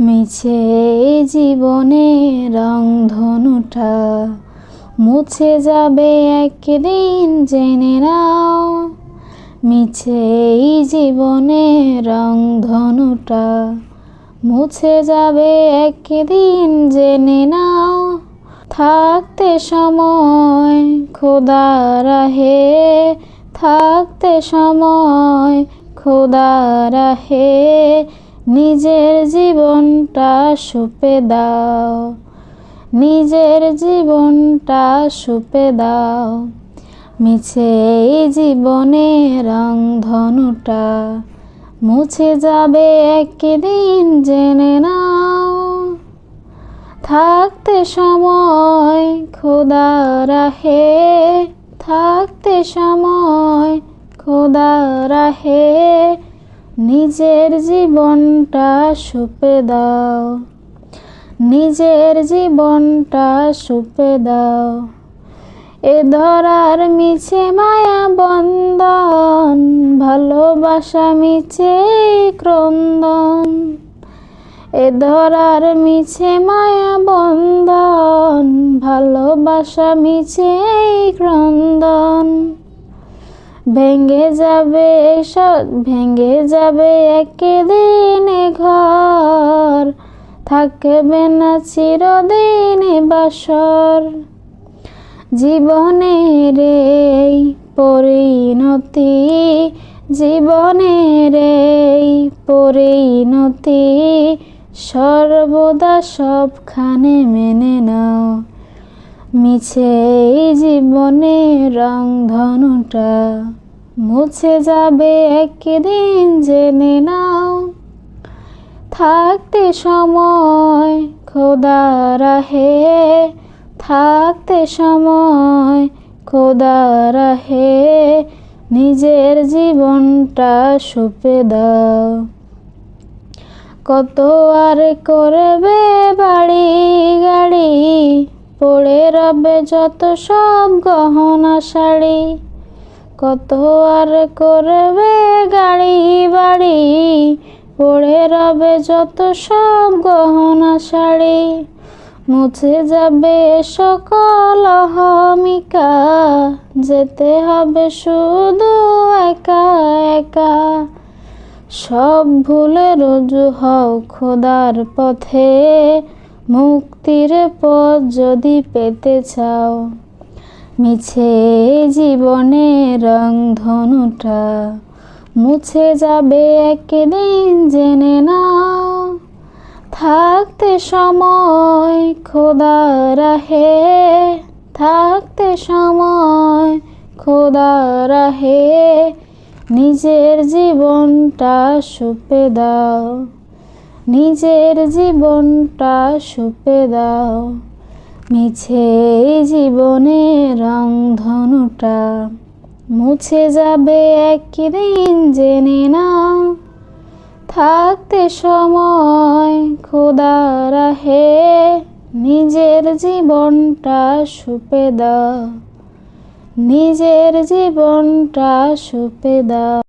মিছে এই জীবনে রংধনুটা মুছে যাবে একদিন, জেনে নাও। মিছে এই জীবনে রংধনুটা মুছে যাবে একদিন, জেনে নাও। থাকতে সময় খোদা রাহে। থাকতে সময় খোদা রাহে। নিজের জীবনটা সুপে দাও। নিজের জীবনটা সুপে দাও। মিছে এই জীবনে রংধনুটা মুছে যাবে একদিন জেনে নাও। থাকতে সময় খোদা রাহে, থাকতে সময় খোদা রাহে। নিজের জীবনটা সুপে দাও। নিজের জীবনটা সুপে দাও। এ ধরার মিছে মায়া বন্দন ভালোবাসা মিছে ক্রন্দন। এ ধরার মিছে মায়া বন্ধন, ভালোবাসা মিছে ক্রন্দন। ভেঙে যাবে সব ভেঙে যাবে একদিনে ঘর। থাকবে না চিরদিনে বাসর। জীবনের এই পরিণতি, জীবনের এই পরিণতি, সর্বদা সবখানে মেনে নাও। মিছে এই জীবনে রংধনুটা। মুছে যাবে একদিন জেনে নাও। থাকতে সময় খোদা রাহে, থাকতে সময় খোদা রাহে, নিজের জীবনটা সুপে দাও। কত আর করবে বাড়ি গাড়ি, পড়ে রবে যত সব গহনা শাড়ি। কত আর করবে গাড়ি বাড়ি? পড়ে রবে যত সব গহনা শাড়ি, মুছে যাবে সকল হমিকা যেতে হবে শুধু একা একা। সব ভুলে রুজু হও খোদার পথে, মুক্তির পথ যদি পেতে চাও। মিছে জীবনে রংধনুটা, মুছে যাবে একদিন জেনে নাও। থাকতে সময় খোদা রাহে, থাকতে সময় খোদা রাহে, নিজের জীবনটা সুপে দাও, নিজের জীবনটা সুপে দাও। মিছে জীবনে রংধনুটা মুছে যাবে একদিন জেনে নাও। থাকতে সময় খোদা রাহে, নিজের জীবনটা সুপে দাও। নিজের জীবনটা সুপে দাও।